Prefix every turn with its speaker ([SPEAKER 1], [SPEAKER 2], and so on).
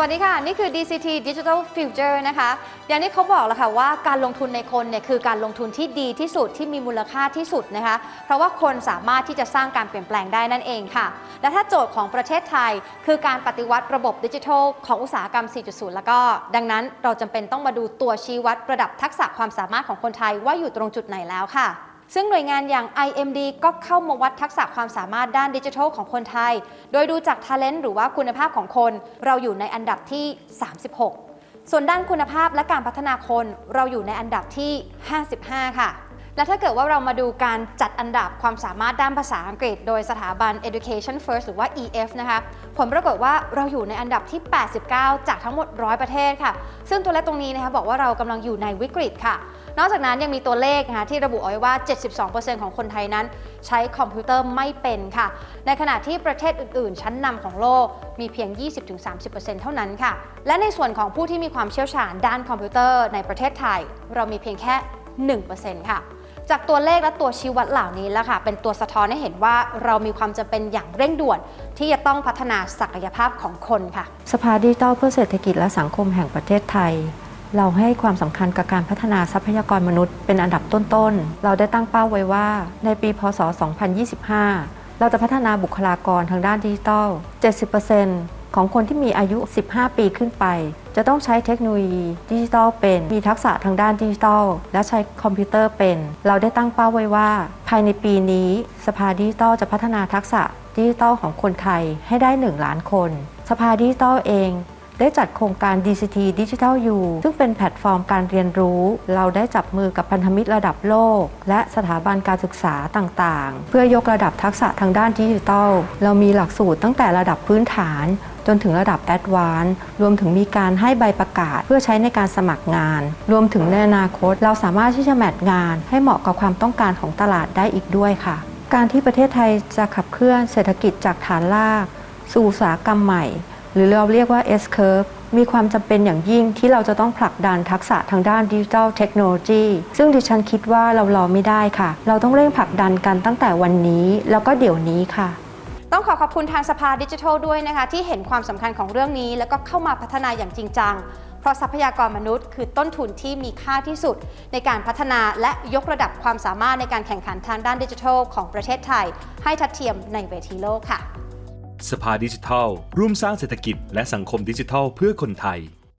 [SPEAKER 1] วัสดีค่ะ นี่คือ DCT Digital Future นะคะ อย่างที่เขาบอกแล้วค่ะว่าการลงทุนในคนเนี่ยคือการลงทุนที่ดีที่สุดที่มีมูลค่าที่สุดนะคะ เพราะว่าคนสามารถที่จะสร้างการเปลี่ยนแปลงได้นั่นเองค่ะ และถ้าโจทย์ของประเทศไทย คือการปฏิวัติระบบดิจิทัลของอุตสาหกรรม 4.0 แล้วก็ ดังนั้นเราจำเป็นต้องมาดูตัวชี้วัดระดับทักษะความสามารถของคนไทยว่าอยู่ตรงจุดไหนแล้วค่ะ ซึ่งหน่วยงานอย่าง IMD ก็เข้ามาวัดทักษะความสามารถด้านดิจิทัลของคนไทย โดยดูจาก Talent หรือว่าคุณภาพของคน เราอยู่ในอันดับที่ 36 ส่วนด้านคุณภาพและการพัฒนาคนเราอยู่ในอันดับที่ 55 ค่ะ และถ้าเกิดว่าเรามาดูการจัดอันดับความสามารถด้านภาษาอังกฤษ โดยสถาบัน Education First หรือว่า EF นะคะ ผลปรากฏว่าเราอยู่ในอันดับที่ 89 จากทั้งหมด 100 ประเทศค่ะ ซึ่งตัวเลขตรงนี้นะคะบอกว่าเรากำลังอยู่ในวิกฤตค่ะ นอกจากนั้นยังมีตัวเลขนะคะที่ระบุเอาไว้ว่า 72%ของคนไทยนั้น ใช้คอมพิวเตอร์ไม่เป็นค่ะ ในขณะที่ประเทศอื่น ๆ ชั้นนำของโลกมีเพียง 20-30%เท่านั้นค่ะ และในส่วนของผู้ที่มีความเชี่ยวชาญด้านคอมพิวเตอร์ในประเทศไทย เรามีเพียงแค่ 1%ค่ะ จากตัวเลขและตัวชี้วัดเหล่านี้แล้วค่ะ เป็นตัวสะท้อนให้เห็นว่าเรามีความจำเป็นอย่างเร่งด่วน ที่จะต้องพัฒนาศักยภาพของคนค่ะ
[SPEAKER 2] สภาดิจิทัลเพื่อเศรษฐกิจและสังคมแห่งประเทศไทย เราให้ความสำคัญกับการพัฒนาทรัพยากรมนุษย์เป็นอันดับต้นๆ เราได้ตั้งเป้าไว้ว่าในปีพศ 2025 เราจะพัฒนาบุคลากรทางด้านดิจิทัล 70%ของคนที่มีอายุ 15 ปีขึ้นไป จะต้องใช้เทคโนโลยีดิจิทัลเป็น มีทักษะทางด้านดิจิทัล และใช้คอมพิวเตอร์เป็น เราได้ตั้งเป้าไว้ว่า ภายในปีนี้ สภาดิจิทัลจะพัฒนาทักษะดิจิทัลของคนไทยให้ได้ 1 ล้านคน สภาดิจิทัลเอง ได้จัดโครงการ DCT Digital U ซึ่งเป็นแพลตฟอร์มการเรียนรู้ เราได้จับมือกับพันธมิตรระดับโลก และสถาบันการศึกษาต่างๆ เพื่อยกระดับทักษะทางด้านดิจิทัล เรามีหลักสูตรตั้งแต่ระดับพื้นฐานจนถึงระดับแอดวานซ์รวมถึงมีการให้ใบประกาศเพื่อใช้ในการสมัครงาน รวมถึงในอนาคต เราสามารถที่จะแมทงาน ให้เหมาะกับความต้องการของตลาดได้อีกด้วยค่ะ การที่ประเทศไทยจะขับเคลื่อนเศรษฐกิจจากฐานราก สู่อุตสาหกรรมใหม่ หรือเราเรียกว่า S curve มีความจำเป็นอย่างยิ่งที่เราจะต้องผลักดันทักษะทางด้านดิจิทัลเทคโนโลยีซึ่งดิฉันคิดว่าเรารอไม่ได้ค่ะ เราต้องเร่งผลักดันกันตั้งแต่วันนี้ แล้วก็เดี๋ยวนี้ค่ะ
[SPEAKER 1] ต้องขอขอบคุณทางสภาดิจิทัลด้วยนะคะ ที่เห็นความสำคัญของเรื่องนี้ แล้วก็เข้ามาพัฒนาอย่างจริงจัง เพราะทรัพยากรมนุษย์ คือต้นทุนที่มีค่าที่สุด ในการพัฒนาและยกระดับความสามารถในการแข่งขันทางด้านดิจิทัลของประเทศไทย ให้ทัดเทียมในเวทีโลกค่ะ
[SPEAKER 3] สภาดิจิทัล ร่วมสร้างเศรษฐกิจและสังคมดิจิทัลเพื่อคนไทย